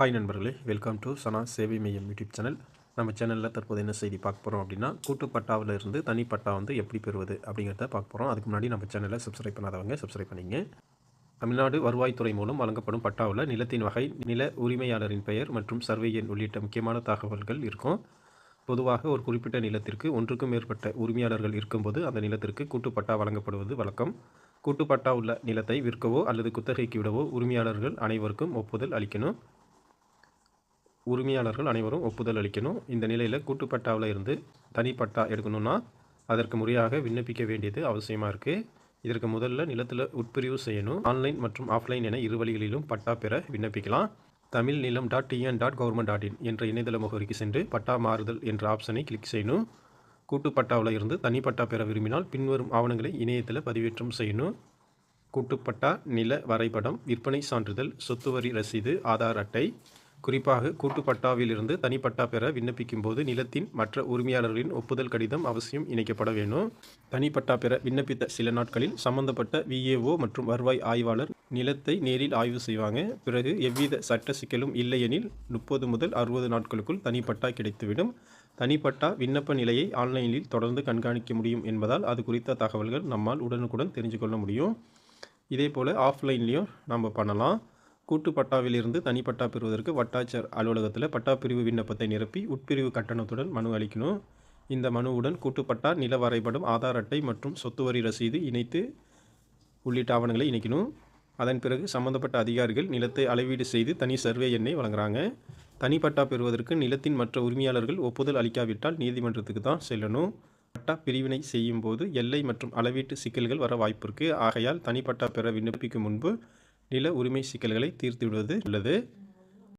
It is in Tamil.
ஹாய் நண்பர்களே. வெல்கம் டு சனா சேவை மையம் யூடியூப் சேனல் நம்ம சேனலில் தற்போது என்ன செய்தி பார்க்க போகிறோம் அப்படின்னா கூட்டுப்பட்டாவில் இருந்து தனிப்பட்டா வந்து எப்படி பெறுவது அப்படிங்கிறத பார்க்க போகிறோம் அதுக்கு முன்னாடி நம்ம சேனலை சப்ஸ்கிரைப் பண்ணாதவங்க சப்ஸ்கிரைப் பண்ணிங்க. தமிழ்நாடு வருவாய்த்துறை மூலம் வழங்கப்படும் பட்டாவில் நிலத்தின் வகை நில உரிமையாளரின் பெயர் மற்றும் சர்வே எண் உள்ளிட்ட முக்கியமான தகவல்கள் இருக்கும். பொதுவாக ஒரு குறிப்பிட்ட நிலத்திற்கு ஒன்றுக்கும் மேற்பட்ட உரிமையாளர்கள் இருக்கும்போது அந்த நிலத்திற்கு கூட்டுப்பட்டா வழங்கப்படுவது வழக்கம். கூட்டுப்பட்டா உள்ள நிலத்தை விற்கவோ அல்லது குத்தகைக்கு விடவோ உரிமையாளர்கள் அனைவருக்கும் ஒப்புதல் அளிக்கணும். உரிமையாளர்கள் அனைவரும் ஒப்புதல் அளிக்கணும். இந்த நிலையில் கூட்டுப்பட்டாவில் இருந்து தனிப்பட்டா எடுக்கணும்னா அதற்கு முறையாக விண்ணப்பிக்க வேண்டியது அவசியமாக இருக்குது இதற்கு முதல்ல நிலத்தில் உட்பிரிவு செய்யணும். ஆன்லைன் மற்றும் ஆஃப்லைன் என இரு வழிகளிலும் பட்டா பெற விண்ணப்பிக்கலாம். Tamil Nilam dot TN dot government dot in என்ற இணையதள முகவரிக்கு சென்று பட்டா மாறுதல் என்ற ஆப்ஷனை கிளிக் செய்யணும். கூட்டுப்பட்டாவில் இருந்து தனிப்பட்டா பெற விரும்பினால் பின்வரும் ஆவணங்களை இணையத்தில் பதிவேற்றம் செய்யணும். கூட்டுப்பட்டா நில வரைபடம் விற்பனை சான்றிதழ் சொத்து வரி ரசீது ஆதார் அட்டை குறிப்பாக கூட்டுப்பட்டாவிலிருந்து தனிப்பட்டா பெற விண்ணப்பிக்கும் போது நிலத்தின் மற்ற உரிமையாளர்களின் ஒப்புதல் கடிதம் அவசியம் இணைக்கப்பட வேண்டும். தனிப்பட்டா பெற விண்ணப்பித்த சில நாட்களில் சம்பந்தப்பட்ட விஏஓ மற்றும் வருவாய் ஆய்வாளர் நிலத்தை நேரில் ஆய்வு செய்வாங்க. பிறகு எவ்வித சட்ட சிக்கலும் இல்லையெனில் முப்பது முதல் அறுபது நாட்களுக்குள் தனிப்பட்டா கிடைத்துவிடும். தனிப்பட்டா விண்ணப்ப நிலையை ஆன்லைனில் தொடர்ந்து கண்காணிக்க முடியும் என்பதால் அது குறித்த தகவல்கள் நம்மால் உடனுக்குடன் தெரிஞ்சு கொள்ள முடியும். இதே போல் ஆஃப்லைன்லேயும் நம்ம பண்ணலாம். கூட்டு பட்டாவிலிருந்து தனிப்பட்டா பெறுவதற்கு வட்டாட்சியர் அலுவலகத்தில் பட்டா பிரிவு விண்ணப்பத்தை நிரப்பி உட்பிரிவு கட்டணத்துடன் மனு அளிக்கணும். இந்த மனுவுடன் கூட்டுப்பட்டா நில வரைபடம் ஆதார் அட்டை மற்றும் சொத்து வரி ரசீது இணைத்து உள்ளிட்ட ஆவணங்களை இணைக்கணும். அதன் பிறகு சம்பந்தப்பட்ட அதிகாரிகள் நிலத்தை அளவீடு செய்து தனி சர்வே எண்ணை வழங்குறாங்க. தனிப்பட்டா பெறுவதற்கு நிலத்தின் மற்ற உரிமையாளர்கள் ஒப்புதல் அளிக்காவிட்டால் நீதிமன்றத்துக்கு தான் செல்லணும். பட்டா பிரிவினை செய்யும் போது எல்லை மற்றும் அளவீட்டு சிக்கல்கள் வர வாய்ப்பு இருக்குது ஆகையால் தனிப்பட்டா பெற விண்ணப்பிக்கும் முன்பு நில உரிமை சிக்கல்களை தீர்த்து விடுவது உள்ளது